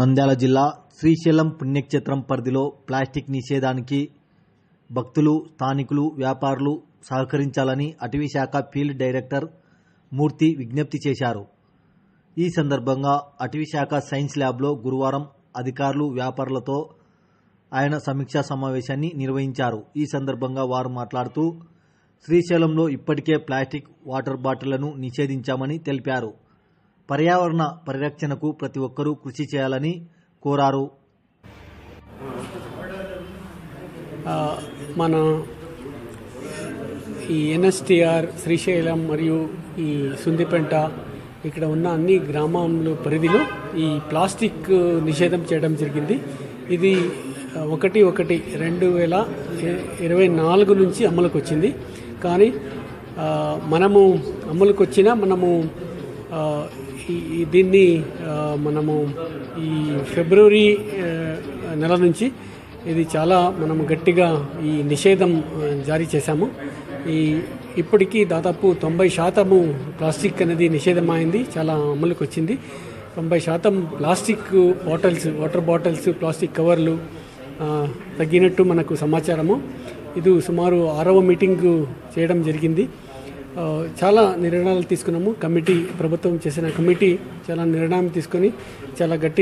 నంద్యాల జిల్లా శ్రీశైలం పుణ్యక్షేత్రం పరిధిలో ప్లాస్టిక్ నిషేధానికి భక్తులు స్థానికులు వ్యాపారులు సహకరించాలని అటవీశాఖ ఫీల్డ్ డైరెక్టర్ మూర్తి విజ్ఞప్తి చేశారు. ఈ సందర్భంగా అటవీశాఖ సైన్స్ ల్యాబ్లో గురువారం అధికారులు వ్యాపారులతో ఆయన సమీక్షా సమావేశాన్ని నిర్వహించారు. ఈ సందర్భంగా వారు మాట్లాడుతూ శ్రీశైలంలో ఇప్పటికే ప్లాస్టిక్ వాటర్ బాటిళ్ళను నిషేధించామని తెలిపారు. పర్యావరణ పరిరక్షణకు ప్రతి ఒక్కరూ కృషి చేయాలని కోరారు. మన ఈ ఎన్ఎస్టిఆర్ శ్రీశైలం మరియు ఈ సుందిపెంట ఇక్కడ ఉన్న అన్ని గ్రామాల పరిధిలో ఈ ప్లాస్టిక్ నిషేధం చేయడం జరిగింది. ఇది ఒకటి ఒకటి రెండు వేల ఇరవై నాలుగు నుంచి అమలుకు వచ్చింది. కానీ మనము అమలుకు వచ్చినా మనము దీన్ని మనము ఈ ఫిబ్రవరి నెల నుంచి ఇది చాలా మనం గట్టిగా ఈ నిషేధం జారీ చేశాము. ఈ ఇప్పటికీ దాదాపు తొంభై శాతము ప్లాస్టిక్ అనేది నిషేధమైంది చాలా అమలుకి వచ్చింది. తొంభై శాతం plastic bottles water bottles plastic కవర్లు తగ్గినట్టు మనకు సమాచారము. ఇది సుమారు ఆరవ మీటింగ్ చేయడం జరిగింది. చాలా నిర్ణయాలు తీసుకున్నాము. కమిటీ ప్రభుత్వం చేసిన కమిటీ చాలా నిర్ణయం తీసుకొని చాలా గట్టి